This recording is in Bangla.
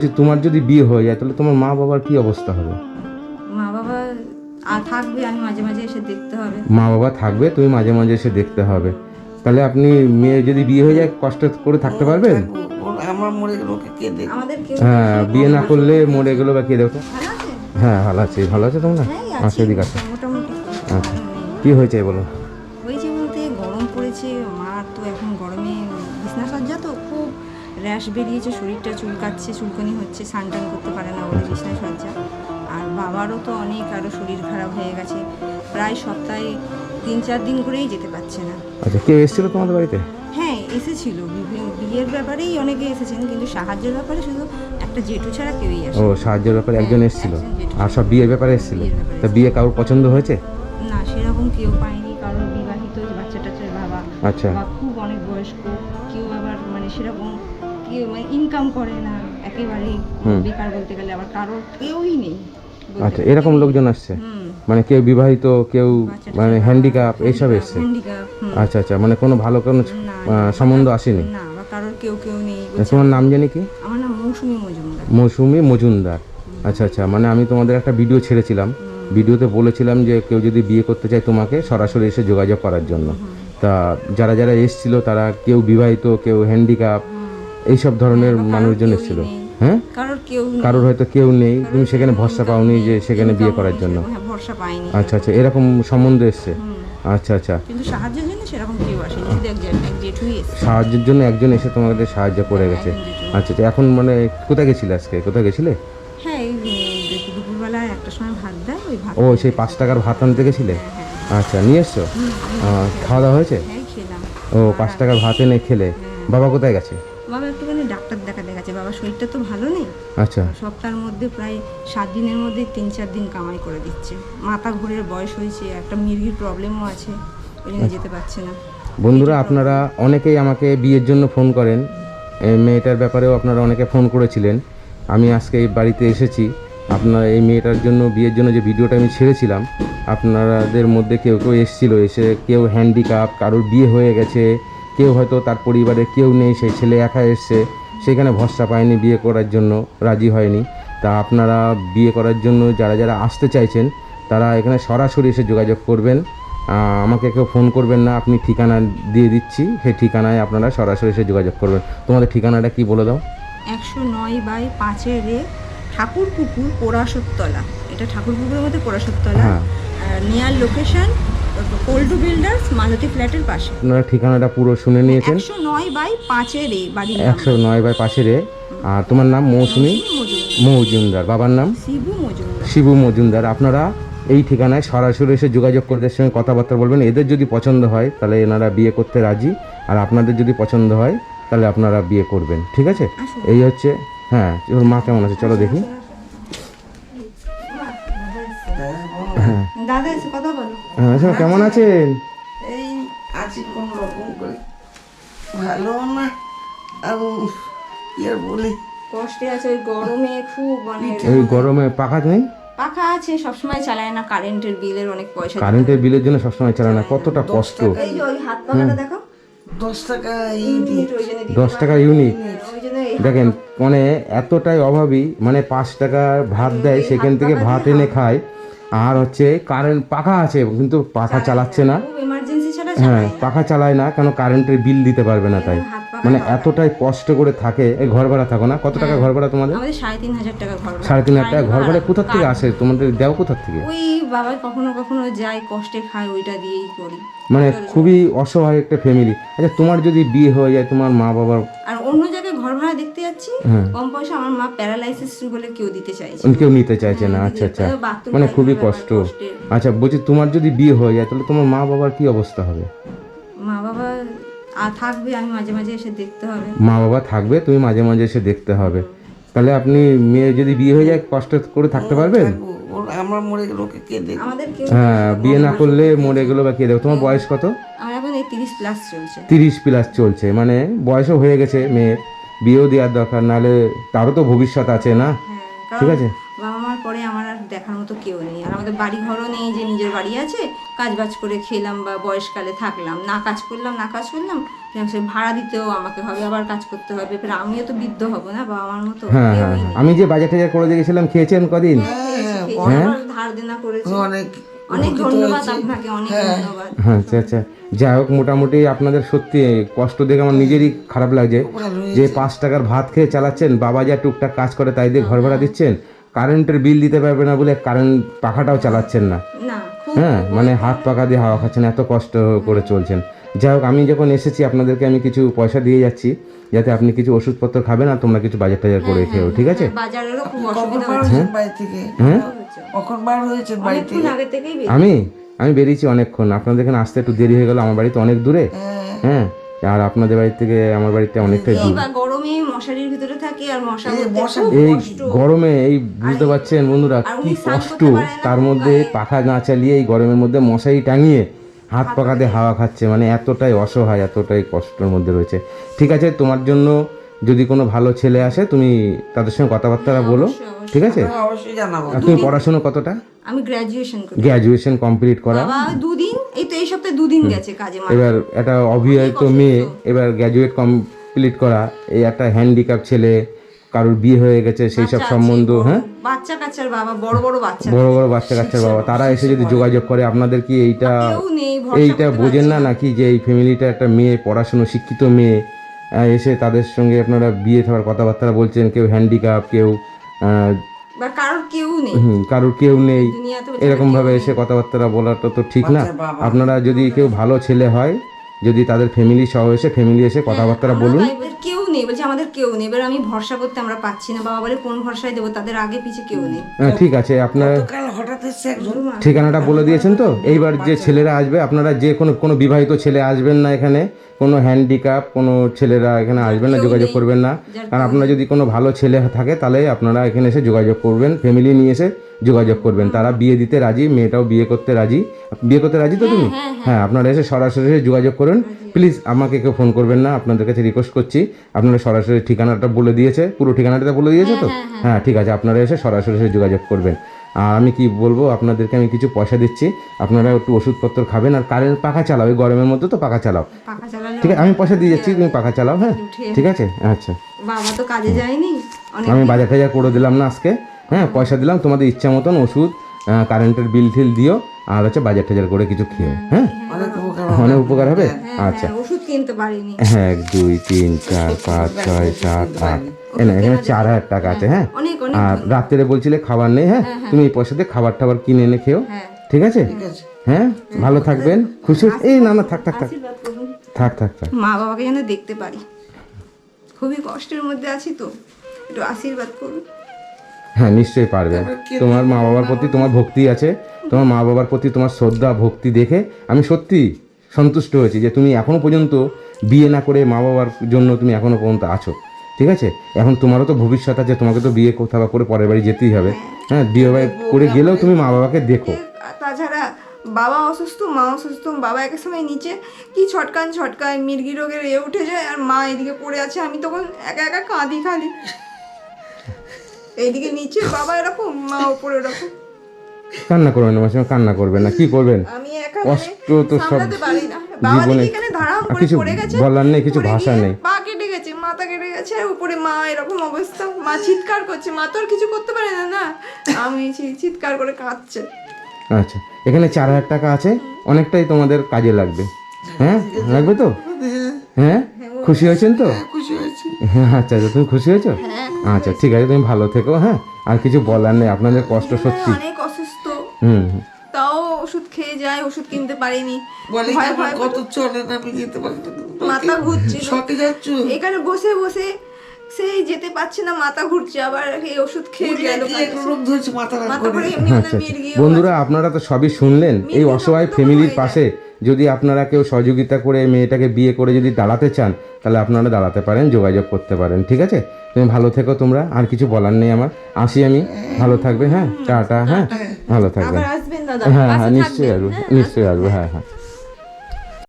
যে তোমার যদি বিয়ে হয়ে যায় তাহলে তোমার মা বাবার কি অবস্থা হবে? মা বাবা আর থাকবে আমি মাঝে মাঝে এসে দেখতে হবে। মা বাবা থাকবে তুমি মাঝে মাঝে এসে দেখতে হবে। তাহলে আপনি মেয়ে যদি বিয়ে হয়ে যায় কষ্ট করে থাকতে পারবেন? আমার মরে গেল কে দেখ হ্যাঁ বিয়ে না করলে মরে গেলো বা কে দেখো? হ্যাঁ ভালো আছে। ভালো আছে তোমরা? হ্যাঁ আচ্ছা এদিক আছে মোটামুটি। আচ্ছা। কি হয়েছে বলো? র্যাশ বেরিয়েছে শরীরটা চুলকাচ্ছে চুলকনি হচ্ছে স্নান টান করতে পারে না বলে বিছনা সজ্জা আর বাবারও তো অনেক আরও শরীর খারাপ হয়ে গেছে। প্রায় সপ্তাহে তিন চার দিন করেই যেতে পারছে না। আচ্ছা কেউ এসেছিল তোমাদের বাড়িতে? হ্যাঁ এসেছিল। বিয়ের ব্যাপারেই অনেকে এসেছেন কিন্তু সাহায্যের ব্যাপারে শুধু একটা জেঠু ছাড়া কেউই আসে ও সাহায্যের ব্যাপারে একজন এসেছিল? আর সব বিয়ের ব্যাপারে এসেছিল? তা বিয়ে কারোর পছন্দ হয়েছে? না সেরকম কেউ পায়নি কারোর বিবাহিত বাচ্চা টাচ্চার বাবা আচ্ছা। খুব অনেক বয়স্ক কেউ আবার মানে সেরকম কেউ মানে ইনকাম করে না একেবারেই। বেকার বলতে গেলে আবার কারোর কেউই নেই আচ্ছা এরকম লোকজন আসছে? মানে কেউ বিবাহিত কেউ মানে টাচ্চা হ্যান্ডিক্যাপ এইসব এসছে? আচ্ছা আচ্ছা মানে কোনো ভালো কোনো সম্বন্ধ আসেনি? কারোর কেউ কেউ নেই তোমার নাম জানি কি? আমার নাম মৌসুমী মজুমদার। মৌসুমি মজুমদার। আচ্ছা আচ্ছা মানে আমি তোমাদের একটা ভিডিও ছেড়েছিলাম। ভিডিওতে বলেছিলাম যে কেউ যদি বিয়ে করতে চায় তোমাকে সরাসরি এসে যোগাযোগ করার জন্য। তা যারা যারা এসছিল তারা কেউ বিবাহিত কেউ হ্যান্ডিক্যাপ এইসব ধরনের মানুষজন এসেছিল। হ্যাঁ? কারোর হয়তো কেউ নেই। তুমি সেখানে ভরসা পাওনি যে সেখানে বিয়ে করার জন্য। হ্যাঁ আচ্ছা আচ্ছা এরকম সম্বন্ধ এসছে? আচ্ছা আচ্ছা। কিন্তু সাহায্যের জন্য সেরকম কেউ আসেনি। সাহায্যের একজন এসে তোমাদের সাহায্য করে গেছে। আচ্ছা আচ্ছা এখন মানে কোথায় গেছিলে আজকে? কোথায় গেছিলে? হ্যাঁ এই উম, দেখি দুপুরবেলা একটা সময় ভাত দেয় ওই ভাত ও সেই পাঁচ টাকার ভাত আনতে গেছিলে? আচ্ছা নিয়ে এসছো? খাওয়া দাওয়া হয়েছে? হ্যাঁ ও পাঁচ টাকার ভাত এনে খেলে। বাবা কোথায় গেছে? বাবা একটুখানি ডাক্তার দেখাতে গেছে বাবা শরীরটা তো ভালো নেই। আচ্ছা। সপ্তাহের মধ্যে প্রায় সাত দিনের মধ্যে তিন চার দিন কামাই করে দিচ্ছে। মাথা ঘোরের বয়স হয়েছে একটা মির্গির প্রবলেমও আছে ওই জন্য যেতে পারছে না। বন্ধুরা আপনারা অনেকেই আমাকে বিয়ের জন্য ফোন করেন। মেয়েটার ব্যাপারেও আপনারা অনেকে ফোন করেছিলেন। আমি আজকে এই বাড়িতে এসেছি। আপনার এই মেয়েটার জন্য বিয়ের জন্য যে ভিডিওটা আমি ছেড়েছিলাম আপনাদের মধ্যে কেউ কেউ এসেছিল। এসে কেউ হ্যান্ডিক্যাপ কারোর বিয়ে হয়ে গেছে কেউ হয়তো তার পরিবারে কেউ নেই সেই ছেলে একা এসছে সেখানে ভরসা পায়নি বিয়ে করার জন্য রাজি হয়নি। তা আপনারা বিয়ে করার জন্য যারা যারা আসতে চাইছেন তারা এখানে সরাসরি এসে যোগাযোগ করবেন। আমাকে কেউ ফোন করবেন না আপনি ঠিকানা দিয়ে দিচ্ছি সেই ঠিকানায় আপনারা সরাসরি এসে যোগাযোগ করবেন। তোমাদের ঠিকানাটা কি বলে দাও? একশো নয় বাই পাঁচের রে ঠাকুর পুকুর পোড়াশোত্তলা। এটা ঠাকুর পুকুরের মধ্যে পোড়াশোত্তলা। হ্যাঁ। নিয়ার লোকেশন কোল্ডু বিল্ডার্স মালতী ফ্ল্যাটের পাশে। আপনারা ঠিকানাটা পুরো শুনে নিয়েছেন। একশো নয় বাই পাঁচের রে বাড়ির নাম। একশো নয় বাই পাশে রে আর তোমার নাম মৌসুমি? মজুমদার। মৌজুমদার। বাবার নাম? শিবু মজুমদার। শিবু মজুমদার। আপনারা এই ঠিকানায় সরাসরি এসে যোগাযোগ করে এদের সঙ্গে কথাবার্তা বলবেন। এদের যদি পছন্দ হয় তাহলে এনারা বিয়ে করতে রাজি। আর আপনাদের যদি পছন্দ হয় তাহলে আপনারা বিয়ে করবেন। ঠিক আছে? এই হচ্ছে হ্যাঁ ওর মা কেমন আছে? চলো দেখি। দাদা এসে কথা বলো। হ্যাঁ আচ্ছা, কেমন আছেন? এই আছি কোন রকম করে। ভালো না। আর কি আর বলি। কষ্টে আছে ওই গরমে খুব মানে এই গরমে পাখা নেই? পাখা আছে সবসময় চালায় না কারেন্টের বিলের অনেক পয়সা কারেন্টের বিলের জন্য সবসময় চালায় না কতটা কষ্ট। এই যে ওই হাত পাখাটা দেখো। দশ টাকা দিতে দশ টাকা ইউনিট। দেখেন মানে এতটাই অভাবী মানে পাঁচ টাকা ভাত দেয় সেখান থেকে ভাত এনে খায়। আর হচ্ছে কারেন্ট পাখা আছে কিন্তু পাখা চালাচ্ছে না। হ্যাঁ পাখা চালায় না কেন কারেন্টের বিল দিতে পারবে না তাই। মানে এতটাই কষ্ট করে থাকে এই ঘর ভাড়া থাকো না? কত টাকা ঘর ভাড়া তোমাদের? আমাদের সাড়ে তিন হাজার টাকা ঘর ভাড়া। সাড়ে তিন হাজার টাকা ঘর ভাড়া কোথার থেকে আসে? তোমাদের দেও কোথার থেকে? ওই বাবা কখনো কখনো যায় কষ্টে খায় ওইটা দিয়েই করি। মানে খুবই অসহায় একটা ফ্যামিলি আচ্ছা তোমার যদি বিয়ে হয়ে যায় তোমার মা বাবার আর অন্য জায়গায় ঘর ভাড়া দেখতে যাচ্ছি হ্যাঁ। কম পয়সা আমার মা প্যারালাইসিস বলে কেউ দিতে চাইছে কেউ নিতে চাইছে না আচ্ছা আচ্ছা। মানে খুবই কষ্ট। আচ্ছা বলছি তোমার যদি বিয়ে হয়ে যায় তাহলে তোমার মা বাবার কি অবস্থা হবে? আর থাকবে আমি মাঝে মাঝে এসে দেখতে হবে। মা বাবা থাকবে তুমি মাঝে মাঝে এসে দেখতে হবে। তাহলে আপনি মেয়ে যদি বিয়ে হয়ে যায় কষ্ট করে থাকতে পারবেন? আমার মরে গেল কে দেখ আমাদের কেউ হ্যাঁ বিয়ে না করলে মরে গেলো বা কে দেখো তোমার বয়স কত? আমার এখন এই তিরিশ প্লাস চলছে। তিরিশ প্লাস চলছে মানে বয়সও হয়ে গেছে মেয়ের। বিয়েও দেওয়ার দরকার নাহলে তারও তো ভবিষ্যৎ আছে না? হ্যাঁ ঠিক আছে। দেখার মতো কেউ নেই। আর আমাদের বাড়ি ঘরও নেই যে নিজের বাড়ি আছে। কাজ বাজ করে খেলাম বা বয়সকালে থাকলাম। না কাজ করলাম না কাজ করলাম। সে ভাড়া দিতেও আমাকে হবে আবার কাজ করতে হবে। এবার আমিও তো বৃদ্ধ হব না বাবা আমার মতো হ্যাঁ হ্যাঁ হ্যাঁ। আমি যে বাজার টাজার করে দিয়েছিলাম খেয়েছেন কদিন? ধার দেনা করেছি। অনেক অনেক ধন্যবাদ আপনাকে অনেক। ধন্যবাদ। হ্যাঁ আচ্ছা আচ্ছা। যাই হোক মোটামুটি আপনাদের সত্যি কষ্ট দেখে আমার নিজেরই খারাপ লাগছে যে পাঁচ টাকার ভাত খেয়ে চালাচ্ছেন বাবা যা টুকটাক কাজ করে তাই দিয়ে ঘর ভাড়া দিচ্ছেন। কারেন্টের বিল দিতে পারবে না বলে কারেন্ট পাখাটাও চালাচ্ছেন না। না হ্যাঁ মানে হাত পাখা দিয়ে হাওয়া খাচ্ছেন এত কষ্ট করে চলছেন। যাই হোক আমি যখন এসেছি আপনাদেরকে আমি কিছু পয়সা দিয়ে যাচ্ছি যাতে আপনি কিছু ওষুধপত্র খাবেন আর তোমরা কিছু বাজার টাজার করে খেও ঠিক আছে? হ্যাঁ অনেকক্ষণ থেকে? আগে থেকেই বেরিয়ে- আমি? আমি বেরিয়েছি অনেকক্ষণ। আপনাদের এখানে আসতে একটু দেরি হয়ে গেল আমার বাড়ি তো অনেক দূরে। হ্যাঁ। হ্যাঁ আর আপনাদের বাড়ি থেকে আমার বাড়িতে অনেকটাই দূর। গরমে মশারির ভিতরে থাকি আর মশা এই গরমে এই বুঝতে পারছেন বন্ধুরা কি কষ্ট। তার মধ্যে পাখা না চালিয়ে এই গরমের মধ্যে মশারি টাঙিয়ে হাত পাকাতে হাওয়া খাচ্ছে মানে এতটাই অসহায় এতটাই কষ্টের মধ্যে রয়েছে। ঠিক আছে তোমার জন্য যদি কোনো ভালো ছেলে আসে তুমি তাদের সঙ্গে কথাবার্তা বলো। অবশ্যই, অবশ্যই। ঠিক আছে? হ্যাঁ, অবশ্যই জানাব। তুমি পড়াশোনা কতটা? আমি গ্র্যাজুয়েশন করি। গ্র্যাজুয়েশন কমপ্লিট করা। দুদিন? এই তো এই সপ্তাহে দুদিন গেছে কাজে মাঠে। এবার একটা অবিবাহিত মেয়ে এবার গ্র্যাজুয়েট কমপ্লিট করা এই একটা হ্যান্ডিক্যাপ ছেলে কারোর বিয়ে হয়ে গেছে সেই সব সম্বন্ধ হ্যাঁ? বাচ্চা কাচ্চার বাবা বড় বড় বাচ্চা বড় বড় বাচ্চা কাচ্চার বাবা তারা এসে যদি যোগাযোগ করে আপনাদের কি এইটা এইটা বোঝেন না নাকি যে এই ফ্যামিলিটা একটা মেয়ে পড়াশুনো শিক্ষিত মেয়ে এসে তাদের সঙ্গে আপনারা বিয়ে থাকার কথাবার্তা বলছেন কেউ হ্যান্ডিক্যাপ কেউ বা কারোর কেউ নেই। হুম, কারোর কেউ নেই। এরকম ভাবে এসে কথাবার্তা বলাটা তো ঠিক না। আপনারা যদি কেউ ভালো ছেলে হয় যদি তাদের ফ্যামিলি সহ এসে ফ্যামিলি এসে কথাবার্তা বলুন। কেউ নেই বলছে আমাদের কেউ নেই। এবার আমি ভরসা করতে আমরা পাচ্ছি না। বাবা বলে কোন ভরসায় দেবো? তাদের আগে পিছে কেউ নেই। হ্যাঁ, ঠিক আছে আপনার কাল হঠাৎ এসে একজন। ঠিকানাটা বলে দিয়েছেন তো? এইবার যে ছেলেরা আসবে আপনারা যে কোনো কোনো বিবাহিত ছেলে আসবেন না এখানে কোনো হ্যান্ডিক্যাপ কোনো ছেলেরা এখানে আসবেন না যোগাযোগ করবেন না। কারণ আপনারা যদি কোনো ভালো ছেলে থাকে তাহলে আপনারা এখানে এসে যোগাযোগ করবেন ফ্যামিলি নিয়ে এসে যোগাযোগ করবেন। তারা বিয়ে দিতে রাজি মেয়েটাও বিয়ে করতে রাজি। বিয়ে করতে রাজি তো তুমি? হ্যাঁ আপনারা এসে সরাসরি যোগাযোগ করুন। প্লিজ আমাকে কেউ ফোন করবেন না আপনাদের কাছে রিকোয়েস্ট করছি। আপনারা সরাসরি ঠিকানাটা বলে দিয়েছে পুরো ঠিকানাটা বলে দিয়েছে তো? হ্যাঁ ঠিক আছে আপনারা এসে সরাসরি এসে যোগাযোগ করবেন। আর আমি কি বলব আপনাদেরকে আমি কিছু পয়সা দিচ্ছি। আপনারা একটু ওষুধপত্র খাবেন আর কারেন্ট পাখা চালাও এই গরমের মধ্যে তো পাখা চালাও। ঠিক আছে আমি পয়সা দিয়ে যাচ্ছি তুমি পাখা চালাও হ্যাঁ? ঠিক আছে আচ্ছা। বাবা তো কাজে যায়নি আমি বাজার টাজার করে দিলাম না আজকে। হ্যাঁ পয়সা দিলাম তোমাদের ইচ্ছা মতন ওষুধ কারেন্টের বিল টিল দিও আর হচ্ছে বাজার টাজার করে কিছু খেও হ্যাঁ? অনেক উপকার হবে। আচ্ছা। হ্যাঁ, ওষুধ কিনতে পারিনি। হ্যাঁ এক দুই তিন চার পাঁচ ছয় সাত আট। না এখানে চার হাজার টাকা আছে হ্যাঁ আর রাত্রে বলছিলে খাবার নেই হ্যাঁ? তুমি এই পয়সাতে খাবার টাবার কিনে এনে খেও। হ্যাঁ। ঠিক আছে? হ্যাঁ? ভালো থাকবেন খুশি এই না না থাক থাক থাক। থাক থাক থাক। মা বাবাকে যেন দেখতে পারি। খুবই কষ্টের মধ্যে আছি তো। একটু আশীর্বাদ করুন। হ্যাঁ নিশ্চয়ই পারবে। তোমার মা বাবার প্রতি তোমার ভক্তি আছে তোমার মা বাবার প্রতি তোমার শ্রদ্ধা ভক্তি দেখে আমি সত্যি সন্তুষ্ট হয়েছি যে তুমি এখনও পর্যন্ত বিয়ে না করে মা বাবার জন্য তুমি এখনও পর্যন্ত আছো ঠিক আছে? এখন তোমারও তো ভবিষ্যৎ আছে তোমাকে তো বিয়ে কোথাও করে পরের বাড়ি যেতেই হবে। হ্যাঁ বিয়ে বাড়ি করে গেলেও তুমি মা বাবাকে দেখো। তাছাড়া বাবা অসুস্থ মা অসুস্থ বাবা এক সময় নিচে কি ছটকান ছটকায় মির্গি রোগের এ উঠে যায় আর মা এদিকে পড়ে আছে আমি তখন একা একা কাঁদি খালি এইদিকে নিচে বাবা এরকম মা ওপরে এরকম। কান্না করবেন না মাসিমা কান্না করবেন না কি করবেন? আমি একা কষ্ট তো সব জীবনে কিছু বলার নেই কিছু ভাষা নেই। পা কেটে গেছে মাথা কেটে গেছে উপরে মা এরকম অবস্থা। মা চিৎকার করছে মা তো আর কিছু করতে পারে না না। আমি চিৎকার করে কাঁদছে। আচ্ছা এখানে চার হাজার টাকা আছে অনেকটাই তোমাদের কাজে লাগবে। হ্যাঁ লাগবে তো? হ্যাঁ। খুশি হয়েছেন তো? খুশি হ্যাঁ আচ্ছা আচ্ছা তুমি খুশি হয়েছো? আচ্ছা ঠিক আছে তুমি ভালো থেকো হ্যাঁ? আর কিছু বলার নেই আপনাদের কষ্ট সত্যি। অনেক অসুস্থ। হুম। হুম। তাও ওষুধ খেয়ে যায় ওষুধ কিনতে পারিনি। বলে ভয় ভয় কত চলে না আমি যেতে পারি মাথা ঘুরছে শখে যাচ্ছ? এখানে বসে বসে সেই যেতে পারছে না মাথা ঘুরছে আবার এই ওষুধ খেয়ে গেল রোগ ধরেছে মাথা আচ্ছা আচ্ছা। বন্ধুরা আপনারা তো সবই শুনলেন এই অসহায় ফ্যামিলির পাশে যদি আপনারা কেউ সহযোগিতা করে মেয়েটাকে বিয়ে করে যদি দাঁড়াতে চান তাহলে আপনারা দাঁড়াতে পারেন যোগাযোগ করতে পারেন ঠিক আছে? তুমি ভালো থেকো তোমরা আর কিছু বলার নেই আমার। আসি আমি। ভালো থাকবে হ্যাঁ? টাটা হ্যাঁ? ভালো থাকবে। হ্যাঁ হ্যাঁ নিশ্চয়ই আসব হ্যাঁ? নিশ্চয়ই আসব হ্যাঁ হ্যাঁ।